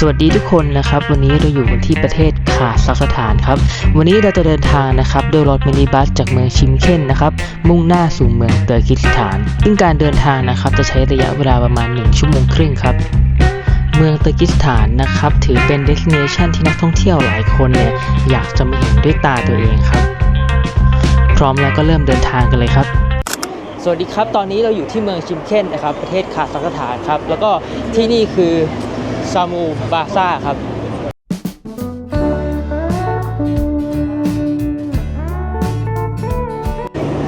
สวัสดีทุกคนนะครับ วันนี้เราอยู่กันที่ประเทศคาซัคสถานครับ วันนี้เราจะเดินทางนะครับโดยรถมินิบัสจากเมืองชิมเคนนะครับ มุ่งหน้าสู่เมืองเตอร์กิสถาน ซึ่งการเดินทางนะครับจะใช้ระยะเวลาประมาณ 1 ชั่วโมงครึ่งครับ เมืองเตอร์กิสถานนะครับ ถือเป็นเดส i เนชันที่นักท่องเที่ยวหลายคนเนี่ยอยากจะมาเห็นด้วยตาตัวเองครับ พร้อมแล้วก็เริ่มเดินทางกันเลยครับสวัสดีครับ ตอนนี้เราอยู่ที่เมืองชิมเคนนะครับ ประเทศคาซัคสถานครับ แล้วก็ที่นี่คือ ซามูบาซ่าครับ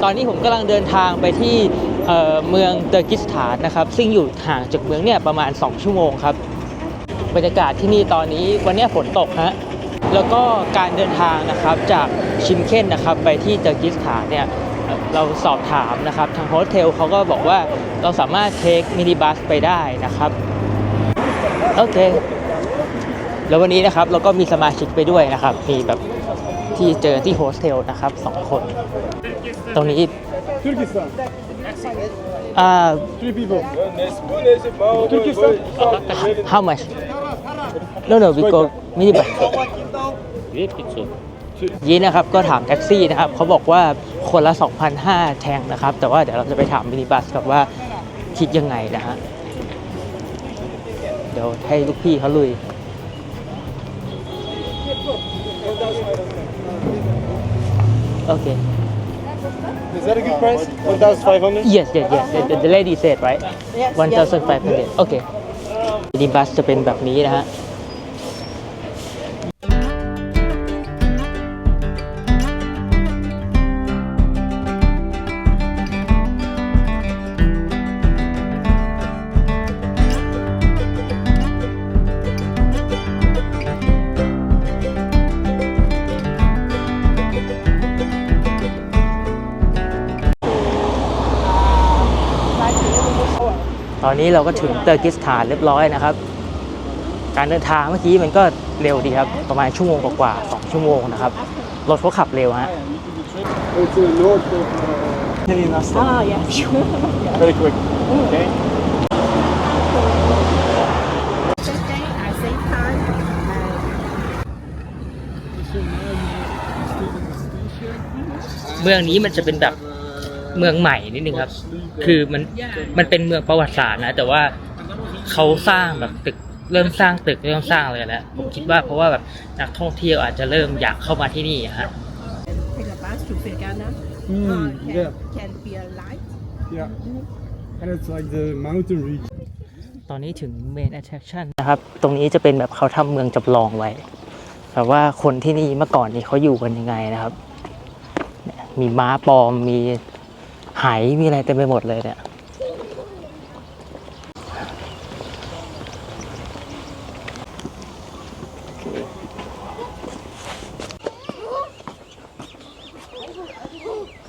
ตอนนี้ผมกำลังเดินทางไปที่เเมืองเตอร์กิสถานนะครับ ซึ่งอยู่ห่างจากเมืองเนี่ยประมาณ 2 ชั่วโมงครับ บรรยากาศที่นี่ตอนนี้วันนี้ฝนตกฮะแล้วก็การเดินทางนะครับจากชิมเคนนะครับไปที่เตอร์กิสถานเนี่ยเเราสอบถามนะครับทางโฮสเทลเขาก็บอกว่าเราสามารถเทคมินิบัสไปได้นะครับ โอเค แล้ววันนี้นะครับเราก็มีสมาชิกไปด้วยนะครับ มีแบบที่เจอที่โฮสเทลนะครับสองคน ตรงนี้ Turkistan. อ่า Three people. Turkistan. how much no no we go minibus ยีนนะครับก็ถามแท็กซี่นะครับเขาบอกว่าคนละ 2,500 แทงนะครับ แต่ว่าเดี๋ยวเราจะไปถามมินิบัสกับว่าคิดยังไงนะฮะ เดี๋ยวให้ลูกพี่เขาลุย โอเค Is that a good price? 1,500? yes yes yes the, the lady said right 1,500โอเคมินิบัสจะเป็นแบบนี้นะฮะ อนนี้เราก็ถึงเตอร์กิสถานเรียบร้อยนะครับ การเดินทางเมื่อกี้มันก็เร็วดีครับ ประมาณชั่วโมงกว่าๆสองชั่วโมงนะครับ รถเขาขับเร็วฮะ It's in the north of uh, Kenyan Aston. Ah, yes. Very quick. Okay. Thursday at same time. Uh, เมืองนี้มันจะเป็นแบบ เมืองใหม่นิดนึงครับ คือมันมันเป็นเมืองประวัติศาสตร์นะ แต่ว่าเขาสร้างแบบตึกเริ่มสร้างตึกเริ่มสร้างเลยแล้วผมคิดว่าเพราะว่าแบบนักท่องเที่ยวอาจจะเริ่มอยากเข้ามาที่นี่อะฮะ take a bus to Fergana. Mm, uh, can, yeah. can be a light. Yeah. And it's like the mountain region. ตอนนี้ถึง main attraction นะครับ ตรงนี้จะเป็นแบบเขาทำเมืองจำลองไว้แบบว่าคนที่นี่เมื่อก่อนนี่เขาอยู่กันยังไงนะครับเนี่ยมีม้าปลอม มี ไหมีอะไรเต็มไปหมดเลยเนี่ย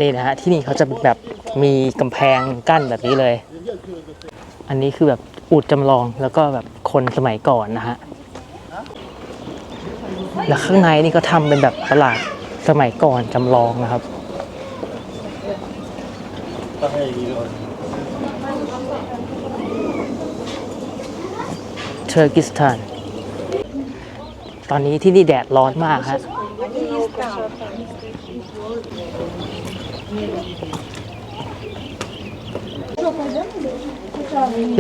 นี่นะฮะที่นี่เขาจะแบบมีกำแพงกั้นแบบนี้เลย อันนี้คือแบบอูดจำลองแล้วก็แบบคนสมัยก่อนนะฮะ แล้วข้างในนี่ก็ทำเป็นแบบตลาดสมัยก่อนจำลองนะครับ เทอร์กิสถาน ตอนนี้ที่นี่แดดร้อนมากฮะ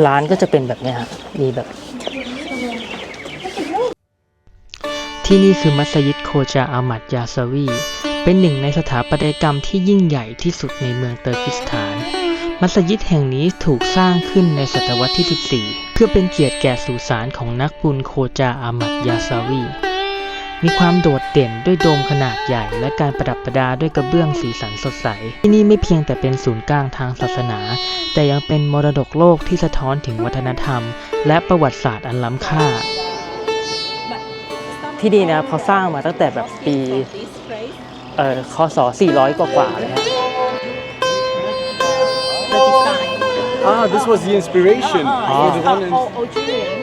ร้านก็จะเป็นแบบนี้ฮะ มีแบบ ที่นี่คือมัสยิดโคจาอามัดยาซาวี เป็นหนึ่งในสถาปัตยกรรมที่ยิ่งใหญ่ที่สุดในเมืองเตอร์กิสถาน มัสยิดแห่งนี้ถูกสร้างขึ้นในศตวรรษที่ 14 เพื่อเป็นเกียรติแก่สุสานของนักบุญโคจาอามัดยาซาวี มีความโดดเด่นด้วยโดมขนาดใหญ่และการประดับประดาด้วยกระเบื้องสีสันสดใส ที่นี่ไม่เพียงแต่เป็นศูนย์กลางทางศาสนา แต่ยังเป็นมรดกโลกที่สะท้อนถึงวัฒนธรรม และประวัติศาสตร์อันล้ำค่าที่นี่นะครับเขาสร้างมาตั้งแต่แบบปี เอ่อคศ400 กว่าๆเลยฮะ the design. Ah, this was the inspiration Uh, for it's the called one in. O- Algerian,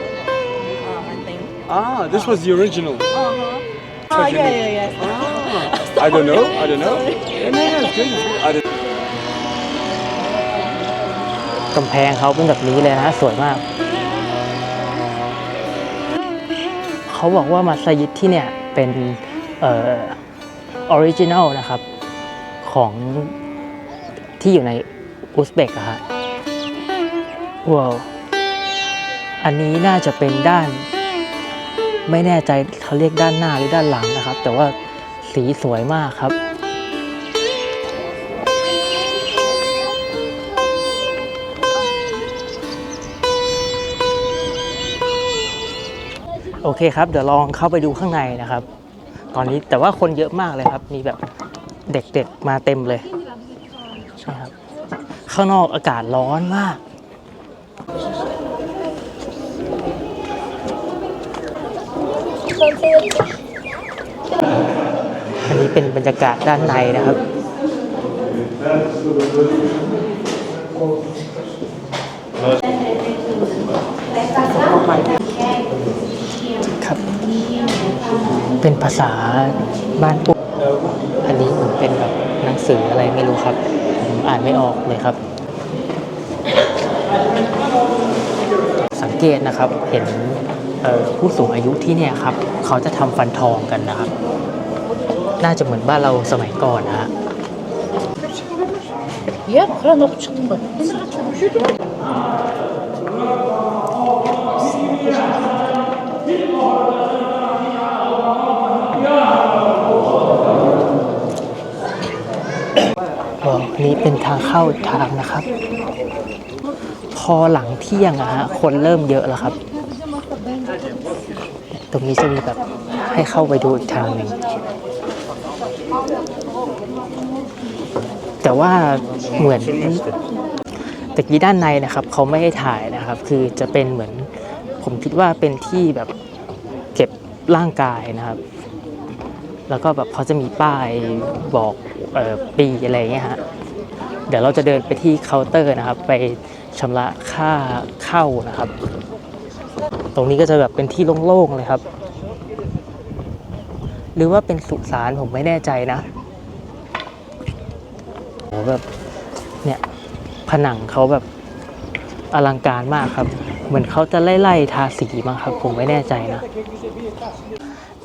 uh, I think. Ah, this was the original. Uh-huh. Oh, yeah, yeah, yeah. Ah, I don't know. I don't know. Yeah, no, no, it's good. It's good. I don't กำแพงเขาเป็นแบบนี้เลยนะฮะสวยมาก เขาบอกว่ามัสยิดที่เนี่ยเป็นเอ่อ ออริจินัลนะครับ ของที่อยู่ในอุซเบกอะฮะว้าวอันนี้น่าจะเป็นด้าน ไม่แน่ใจเขาเรียกด้านหน้าหรือด้านหลังนะครับ แต่ว่าสีสวยมากครับโอเคครับ เดี๋ยวลองเข้าไปดูข้างในนะครับ ตอนนี้แต่ว่าคนเยอะมากเลยครับ มีแบบเด็กๆมาเต็มเลยใช่ครับข้างนอกอากาศร้อนมาก อันนี้เป็นบรรยากาศด้านในนะครับครับ เป็นภาษาบ้านปุ๊บอันนี้เหมือนเป็นแบบหนังสืออะไรไม่รู้ครับผมอ่านไม่ออกเลยครับ สังเกตนะครับเห็นผู้สูงอายุที่เนี่ยครับ เขาจะทำฟันทองกันนะครับ น่าจะเหมือนบ้านเราสมัยก่อนนะฮะ นี่เป็นทางเข้าทางนะครับ พอหลังเที่ยงอะฮะคนเริ่มเยอะแล้วครับ ตรงนี้จะมีแบบให้เข้าไปดูอีกทางหนึ่งแต่ว่าเหมือนตะกี้ด้านในนะครับเขาไม่ให้ถ่ายนะครับ คือจะเป็นเหมือนผมคิดว่าเป็นที่แบบเก็บร่างกายนะครับ แล้วก็แบบเขาจะมีป้ายบอกออปีอะไรเงี้ยฮะเดี๋ยวเราจะเดินไปที่เคาน์เตอร์นะครับ ไปชำระค่าเข้านะครับ ตรงนี้ก็จะแบบเป็นที่โล่งๆเลยครับ หรือว่าเป็นสุสานผมไม่แน่ใจนะโหแบบเนี่ยผนังเขาแบบอลังการมากครับ เหมือนเขาจะไล่ๆทาสีมั้งครับ ผมไม่แน่ใจนะ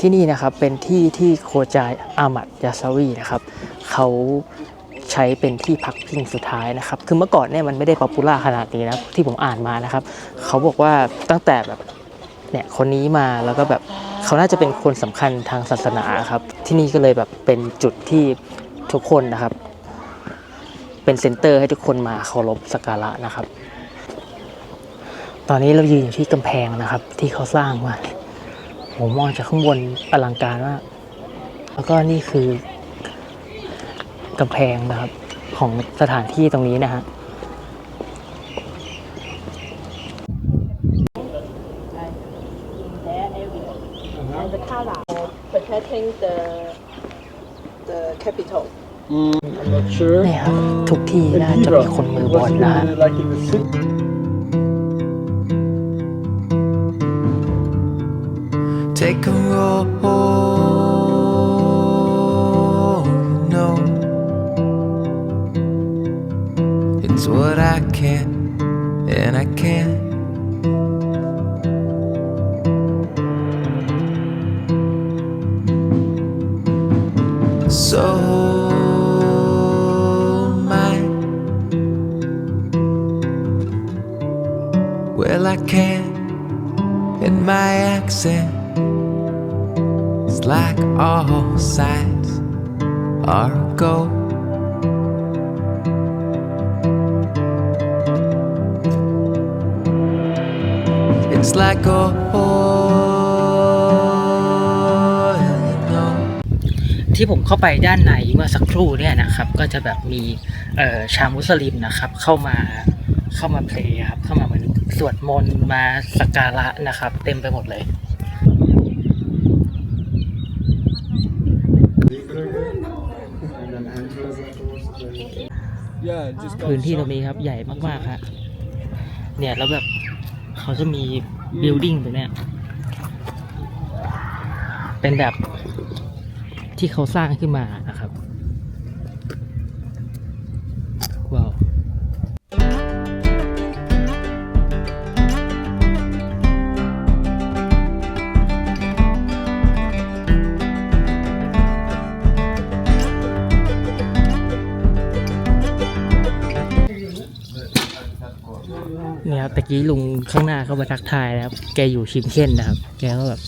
ที่นี่นะครับเป็นที่ที่โคจายอามัดยาซาวีนะครับเขาใช้เป็นที่พักพิงสุดท้ายนะครับ คือเมื่อก่อนเนี่ยมันไม่ได้ป๊อปปูล่าขนาดนี้นะที่ผมอ่านมานะครับ เขาบอกว่าตั้งแต่แบบเนี่ยคนนี้มาแล้วก็แบบเขาน่าจะเป็นคนสำคัญทางศาสนาครับ ที่นี่ก็เลยแบบเป็นจุดที่ทุกคนนะครับ เป็นเซ็นเตอร์ให้ทุกคนมาเคารพสักการะนะครับ ตอนนี้เรายืนอยู่ที่กำแพงนะครับ ที่เขาสร้างมา ผมมองจากข้างบนอลังการมาก แล้วก็นี่คือกำแพงนะครับ ของสถานที่ตรงนี้นะฮะ and the color protecting the the capital. I'm not sure. นี่ครับทุกที่น่าจะมีคนมือบอล Was นะ Take a roll, oh, no. It's what I can, and I can't. So. Well, I can, and my accent. Like all sides are gold. It's like oil, ที่ผมเข้าไปด้านในเมื่อสักครู่เนี่ยนะครับ ก็จะแบบมีชาวมุสลิมนะครับ เข้ามาเข้ามาเพลย์ครับ เข้ามาเหมือนสวดมนต์มาสักการะนะครับ เต็มไปหมดเลย พื้นที่ตรงนี้ครับใหญ่มากๆครับเนี่ยแล้วแบบเขาจะมีบิลดิ้งตรงเนี้ยเป็นแบบที่เขาสร้างขึ้นมา กี้ลุงข้างหน้าเข้ามาทักทายนะครับ แกอยู่ชิมเค้นนะครับ แกก็แบบ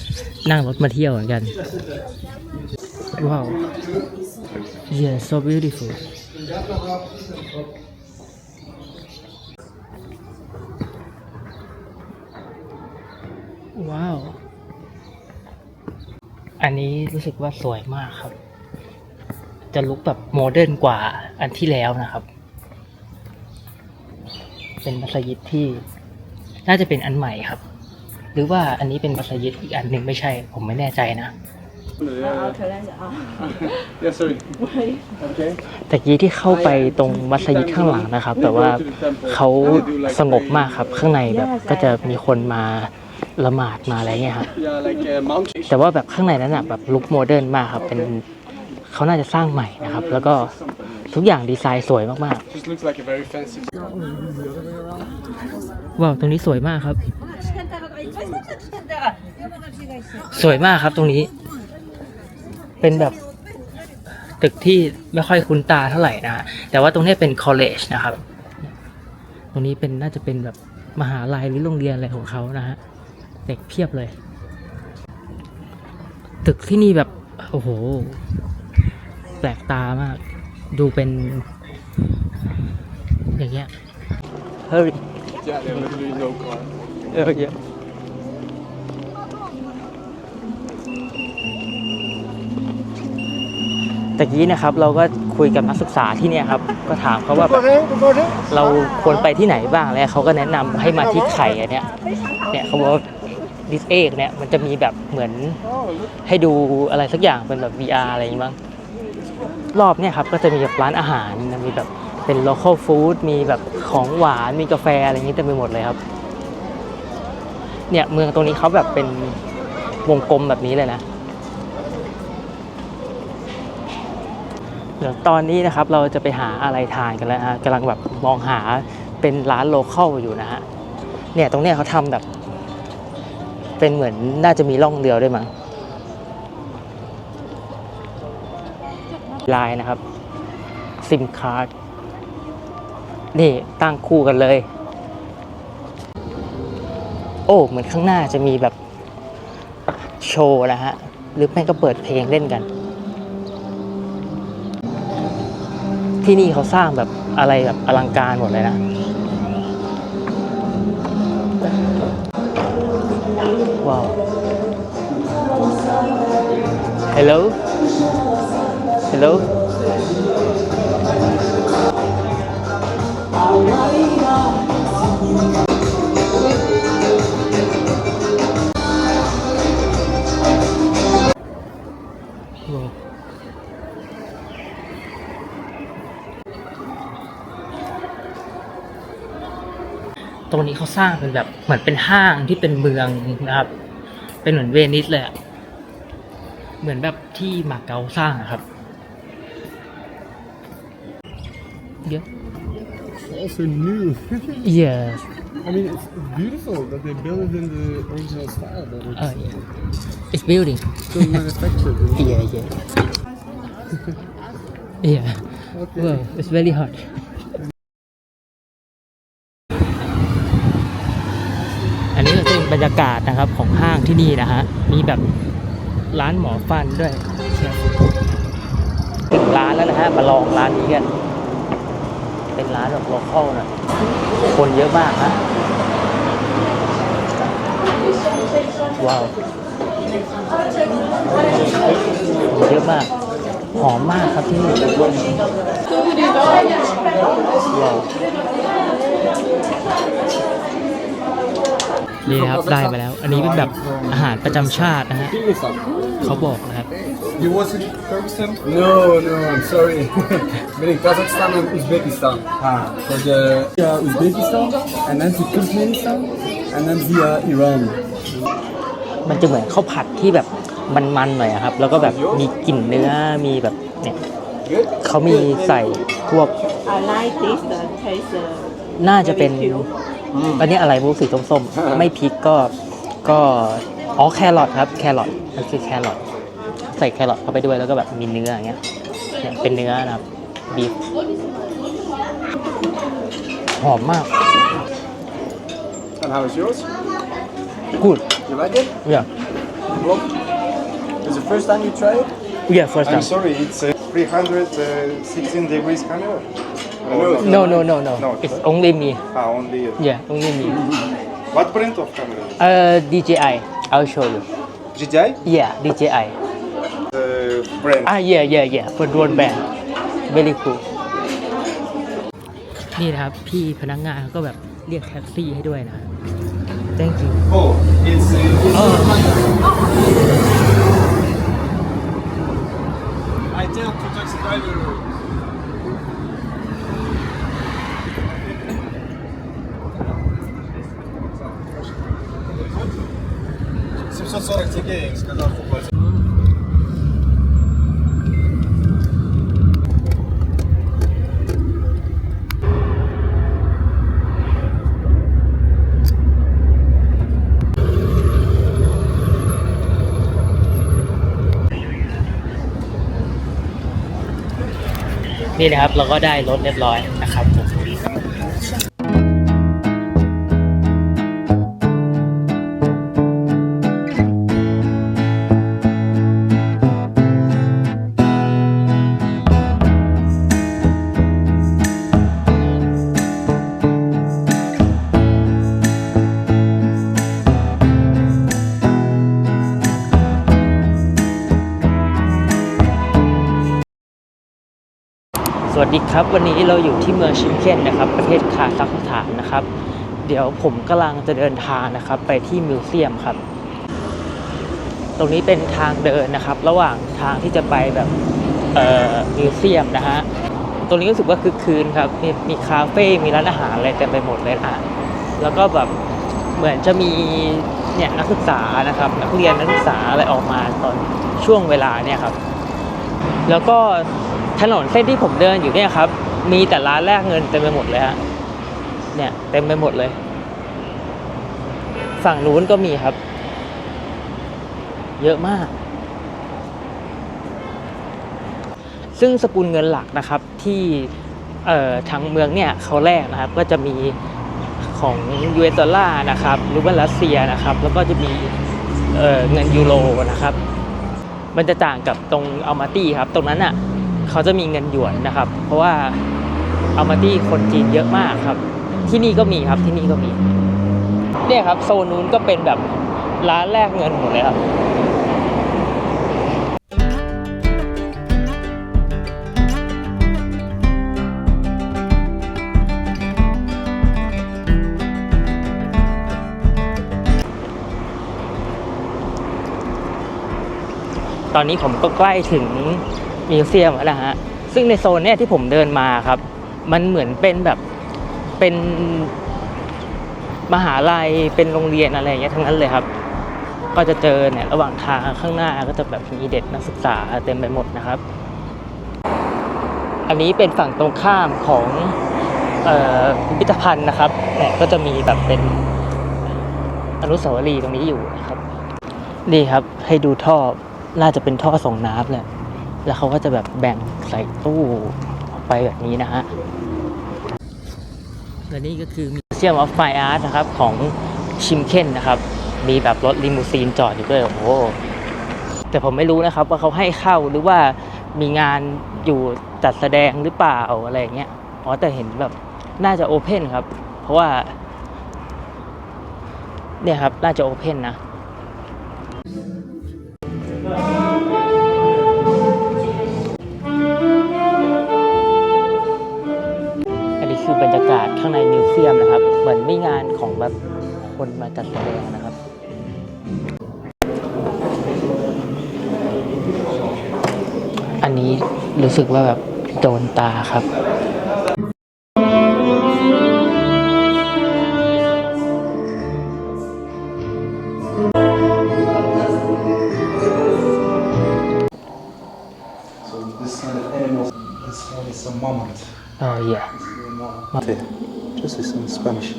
นั่งรถมาเที่ยวเหมือนกัน ว้าว yeah so beautiful ว้าว อันนี้รู้สึกว่าสวยมากครับ จะลุกแบบโมเดิร์นกว่าอันที่แล้วนะครับ เป็นมัสยิดที่ น่าจะเป็นอันใหม่ครับ หรือว่าอันนี้เป็นมัสยิดอีกอันหนึ่งไม่ใช่ ผมไม่แน่ใจนะ เอาเธอได้จะเอา Yeah, sorry. Okay. แต่กี้ที่เข้าไปตรงมัสยิดข้างหลังนะครับ แต่ว่าเขาสงบมากครับ ข้างในแบบก็จะมีคนมาละหมาดมาอะไรเงี้ยครับ Yeah, like uh, mountain. แต่ว่าแบบข้างในนั้นอะแบบลุคโมเดิร์นมากครับ เป็นเขาน่าจะสร้างใหม่นะครับ แล้วก็ทุกอย่างดีไซน์สวยมาก Just looks like a very fancy. ๆ ว้าวตรงนี้สวยมากครับ สวยมากครับตรงนี้ เป็นแบบตึกที่ไม่ค่อยคุ้นตาเท่าไหร่นะฮะแต่ว่าตรงนี้เป็น college นะครับ ตรงนี้เป็นน่าจะเป็นแบบมหาลัยหรือโรงเรียนอะไรของเขานะฮะเด็กเพียบเลย ตึกที่นี่แบบโอ้โห แปลกตามาก ดูเป็น อย่างเงี้ยเฮ้ย Yeah, they're literally no car. เออเยอะตะกี้นะครับเราก็คุยกับนักศึกษาที่เนี่ยครับ ก็ถามเขาว่าแบบเราควรไปที่ไหนบ้างแล้วเขาก็แนะนำให้มาที่ไข่อันเนี้ยเนี่ยเขาบอกว่าดิสเอกเนี่ยมันจะมีแบบเหมือนให้ดูอะไรสักอย่างเป็นแบบ VR อะไรอย่างงี้บ้างรอบเนี่ยครับก็จะมีแบบร้านอาหารมีแบบ เป็น local food มีแบบของหวานมีกาแฟอะไรอย่างนี้เต็มไปหมดเลยครับ เนี่ยเมืองตรงนี้เขาแบบเป็นวงกลมแบบนี้เลยนะเดี๋ยวตอนนี้นะครับเราจะไปหาอะไรทานกันแล้วฮะกำลังแบบมองหาเป็นร้านโลคอลอยู่นะฮะเนี่ยตรงเนี้ยเขาทำแบบ เป็นเหมือนน่าจะมีร่องเรือด้วยมั้งลายนะครับซิมคาร์ด นี่ตั้งคู่กันเลย โอ้เหมือนข้างหน้าจะมีแบบโชว์นะฮะ หรือไม่ก็เปิดเพลงเล่นกัน ที่นี่เขาสร้างแบบอะไรแบบอลังการหมดเลยนะว้าว Hello Hello ตรงนี้เขาสร้างเป็นแบบเหมือนเป็นห้างที่เป็นเมืองนะครับ เป็นเหมือนเวนิสเลยอะเหมือนแบบที่มาเก๊าสร้างอะครับ Also new. yes I mean, it's beautiful that they built it in the original style, but it's oh yeah it's building still manufactured. in- yeah yeah yeah Okay. wow it's very hot อันนี้ก็จะเป็นบรรยากาศนะครับของห้างที่นี่นะฮะ มีแบบร้านหมอฟันด้วยถึงร้านแล้วนะฮะ มาลองร้านนี้กัน เป็นร้านแบบโลคอลนะคนเยอะมากฮะว้าวคนเยอะมาก หอมมากครับที่นี่ว้าวนี่นะครับได้มาแล้ว อันนี้เป็นแบบอาหารประจำชาตินะฮะเขาบอกนะครับ You was in Kyrgyzstan? No, no, I'm sorry. But in Kazakhstan and Uzbekistan. Ah. For the uh, Uzbekistan, and then to Turkmenistan, and then via Iran. มันจะเหมือนข้าวผัดที่แบบมันๆหน่อยอะครับ แล้วก็แบบมีกลิ่นเนื้อ มีแบบเนี่ย Good. เขามีใส่พวก I like this the taste uh, น่าจะเป็นอันนี้อะไรไม่รู้สีส้มๆ ไม่พริกก็ก็ อ๋อ แครอทครับ แครอทมันคือแครอท ใส่แครอทเข้าไปด้วยแล้วก็แบบมีเนื้ออย่างเงี้ยเนี่ยเป็นเนื้อนะครับบีฟหอมมาก And how is yours? good You like it? yeah Well, it's the first time you try it? yeah first I'm time sorry, it's uh, 316 degrees camera. know. no no no no No, it's only me Ah, only you. yeah only me What brand of camera? uh DJI I'll show you GTI? yeah DJI Uh, brand. ah yeah yeah yeah for drone band very cool นี่นะครับ พี่พนักงานก็แบบเรียกแท็กซี่ให้ด้วยนะ thank you Oh, it's, uh, it's I tell to taxi driver. Семьсот сорок тенге, сказал, что นี่นะครับเราก็ได้รถเรียบร้อยนะครับ ดีครับวันนี้เราอยู่ที่เมืองชิมเคนนะครับประเทศคาซัคสถานนะครับ เดี๋ยวผมกำลังจะเดินทางนะครับไปที่มิวเซียมครับ ตรงนี้เป็นทางเดินนะครับ ระหว่างทางที่จะไปแบบเอ่อมิวเซียมนะฮะตรงนี้รู้สึกว่าคือคืนครับมีมีคาเฟ่มีร้านอาหารอะไรเต็มไปหมดเลยนะแล้วก็แบบเหมือนจะมีเนี่ยนักศึกษานะครับ นักเรียนนักศึกษาอะไรออกมาตอนช่วงเวลาเนี่ยครับ แล้วก็ ถนนเส้นที่ผมเดินอยู่เนี่ยครับ มีแต่ร้านแลกเงินเต็มไปหมดเลยฮะเนี่ยเต็มไปหมดเลย ฝั่งนู้นก็มีครับ เยอะมาก ซึ่งสกุลเงินหลักนะครับที่เอ่อทางเมืองเนี่ยเขาแลกนะครับ ก็จะมีของ US ดอลลาร์นะครับรือว่ารัสเซียนะครับ แล้วก็จะมีเอ่อเงินยูโรนะครับ มันจะต่างกับตรงอัลมาตี้ครับ ตรงนั้นอะ เขาจะมีเงินหยวนนะครับ เพราะว่าเอัลมาตี้คนจีนเยอะมากครับ ที่นี่ก็มีครับที่นี่ก็มีเนี่ยครับโซนนู้นก็เป็นแบบร้านแลกเงินหมดเลยครับตอนนี้ผมก็ใกล้ถึง มิวเซียมแล้วฮะซึ่งในโซนเนี่ยที่ผมเดินมาครับ มันเหมือนเป็นแบบเป็นมหาลัยเป็นโรงเรียนอะไรอย่างเงี้ยทั้งนั้นเลยครับ ก็จะเจอเนี่ยระหว่างทางข้างหน้าก็จะแบบมีเด็กนักศึกษาเต็มไปหมดนะครับ อันนี้เป็นฝั่งตรงข้ามของพิพิธภัณฑ์นะครับเนี่ยก็จะมีแบบเป็นอนุสาวรีย์ตรงนี้อยู่นะครับ นี่ครับให้ดูท่อน่าจะเป็นท่อส่งน้ำแหละ แล้วเขาก็จะแบบแบ่งใส่ตู้ออกไปแบบนี้นะฮะและนี่ก็คือมิวเซียมออฟไฟอาร์ตนะครับของชิมเคนนะครับ มีแบบรถลิมูซีนจอดอยู่ด้วยโอ้โหแต่ผมไม่รู้นะครับว่าเขาให้เข้าหรือว่ามีงานอยู่จัดแสดงหรือเปล่าอะไรอย่างเงี้ยอ๋อแต่เห็นแบบน่าจะโอเพนครับ เพราะว่า เนี่ยครับ น่าจะโอเพนนะานของแบบคนมาจัดแสดงนะครับอันนี้รู้สึกว่าแบบโดนตาครับ So this kind of animal, this one is a mammoth. อ๋อ yeah Mate. Just is in Spanish.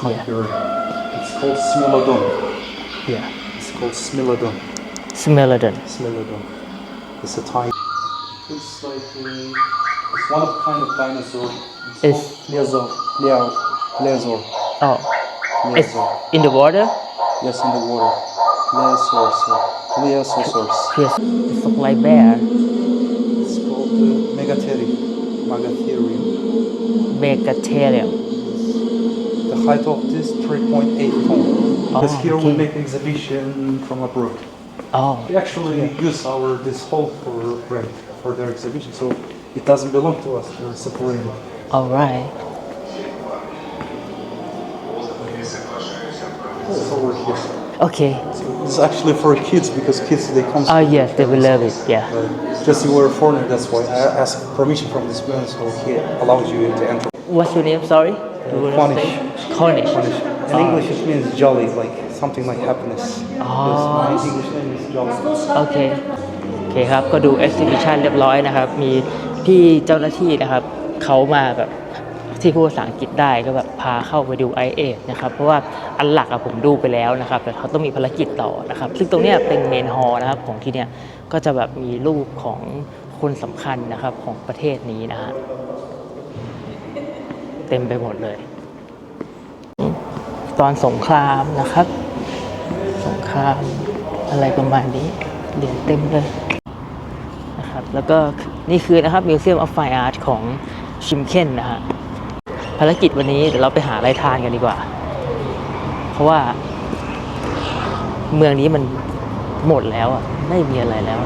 Tiger. It's called Smilodon. yeah It's called Smilodon. Smilodon Smilodon. It's a tiger. It's like a, it's one of kind of dinosaur. It's, It's- called Plesiosaur. Pleo- Pleasure. Oh, it's in the water. Yes, in the water. Pleasure, sir. Pleasure. Yes, it's look like bear. It's called uh, Megatherium. Megatherium. Megatherium. The height of this 3.8 ton. Because Oh, here okay. we make exhibition from abroad. Oh, We actually use our this hall for rent for their exhibition, so it doesn't belong to us. We're separated. alright. It's over here. Okay. It's actually for kids because kids they come. Oh yes, they will love it. Yeah. Uh, just you were a foreigner, that's why I asked permission from this man, so he allows you to enter. What's your name? Sorry. You wanna Cornish. say? Cornish. In English, it means jolly, like something like happiness. Because my English name is Jolly. โอเค โอเคครับ ก็ดู exhibition เรียบร้อยนะครับ มีพี่เจ้าหน้าที่นะครับ เขามาแบบที่พูดภาษาอังกฤษได้ก็แบบพาเข้าไปดู i อเนะครับ เพราะว่าอันหลักอะผมดูไปแล้วนะครับ แต่เขาต้องมีภารกิจต่อนะครับ ซึ่งตรงเนี้ยเป็นเมนฮอลนะครับของที่เนี้ยก็จะแบบมีรูปของคนสำคัญนะครับของประเทศนี้นะฮะ เต็มไปหมดเลย ตอนสงครามนะครับ สงครามอะไรประมาณนี้เหรียญเต็มเลยนะครับแล้วก็นี่คือนะครับ Museum of Fine Art ของชิมเคนนะฮะภารกิจวันนี้เดี๋ยวเราไปหาอะไรทานกันดีกว่า เพราะว่าเมืองนี้มันหมดแล้วอะไม่มีอะไรแล้ว